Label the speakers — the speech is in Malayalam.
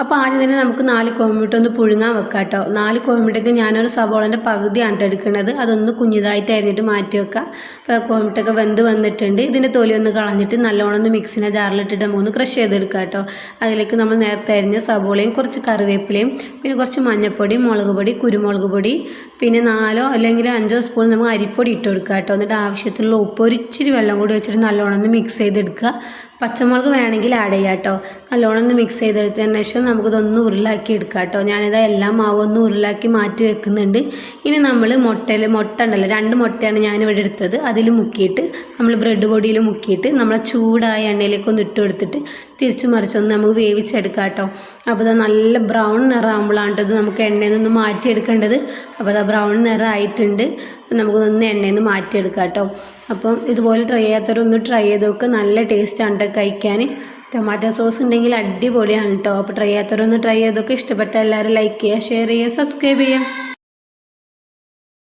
Speaker 1: അപ്പോൾ ആദ്യം തന്നെ നമുക്ക് നാല് കോമിട്ട് ഒന്ന് പുഴുങ്ങാൻ വെക്കാം കേട്ടോ നാല് കോമിട്ടൊക്കെ ഞാനൊരു സവോളന്റെ പകുതിയാണ് എടുക്കുന്നത് അതൊന്ന് കുഞ്ഞിതായിട്ട് അരിഞ്ഞിട്ട് മാറ്റി വെക്കാം. അപ്പോൾ കോമിട്ടൊക്കെ വെന്ത് വന്നിട്ടുണ്ട്. ഇതിന്റെ തൊലി ഒന്ന് കളഞ്ഞിട്ട് നല്ലോണം ഒന്ന് മിക്സിനെ ജാറിലിട്ടിട്ട് നമുക്കൊന്ന് ക്രഷ് ചെയ്തെടുക്കാം കേട്ടോ അതിലേക്ക് നമ്മൾ നേരത്തെ അരിഞ്ഞ സവോളയും കുറച്ച് കറിവേപ്പിലയും പിന്നെ കുറച്ച് മഞ്ഞൾപ്പൊടി മുളക് പൊടി കുരുമുളക് പൊടി പിന്നെ നാലോ അല്ലെങ്കിൽ അഞ്ചോ സ്പൂൺ നമുക്ക് അരിപ്പൊടി ഇട്ട് കൊടുക്കുക കേട്ടോ എന്നിട്ട് ആവശ്യത്തിനുള്ള ഉപ്പ് ഒരിച്ചിരി വെള്ളം കൂടി വെച്ചിട്ട് നല്ലോണം ഒന്ന് മിക്സ് ചെയ്തെടുക്കുക. പച്ചമുളക് വേണമെങ്കിൽ ആഡ് ചെയ്യാം കേട്ടോ നല്ലോണം ഒന്ന് മിക്സ് ചെയ്തെടുത്തതിന് ശേഷം നമുക്കിതൊന്ന് ഉരുളാക്കി എടുക്കാം കേട്ടോ ഞാനിതാ എല്ലാം മാവ് ഒന്ന് ഉരുളാക്കി മാറ്റി വെക്കുന്നുണ്ട്. ഇനി നമ്മൾ മുട്ടയിൽ മുട്ട ഉണ്ടല്ലോ രണ്ട് മുട്ടയാണ് ഞാനിവിടെ എടുത്തത്. അതിൽ മുക്കിയിട്ട് നമ്മൾ ബ്രെഡ് പൊടിയിൽ മുക്കിയിട്ട് നമ്മളെ ചൂടായ എണ്ണയിലേക്ക് ഒന്ന് ഇട്ട് കൊടുത്തിട്ട് തിരിച്ചു മറിച്ചൊന്ന് നമുക്ക് വേവിച്ചെടുക്കാം കേട്ടോ അപ്പോൾ അത് നല്ല ബ്രൗൺ നിറമാകുമ്പോഴാണ് ഇത് നമുക്ക് എണ്ണയിൽ നിന്ന് മാറ്റിയെടുക്കേണ്ടത്. അപ്പോൾ അത് ബ്രൗൺ നിറമായിട്ടുണ്ട് നമുക്കൊന്ന് എണ്ണയിൽ നിന്ന് മാറ്റിയെടുക്കാം കേട്ടോ അപ്പം ഇതുപോലെ ട്രൈ ചെയ്യാത്തവരൊന്ന് ട്രൈ ചെയ്ത് നോക്കുക നല്ല ടേസ്റ്റ് കേട്ടോ കഴിക്കാൻ ടൊമാറ്റോ സോസ് ഉണ്ടെങ്കിൽ അടിപൊളിയാണ് കേട്ടോ അപ്പോൾ ട്രൈ ചെയ്യാത്തവരൊന്ന് ട്രൈ ചെയ്തൊക്കെ ഇഷ്ടപ്പെട്ട എല്ലാവരും ലൈക്ക് ചെയ്യുക ഷെയർ ചെയ്യുക സബ്സ്ക്രൈബ് ചെയ്യുക.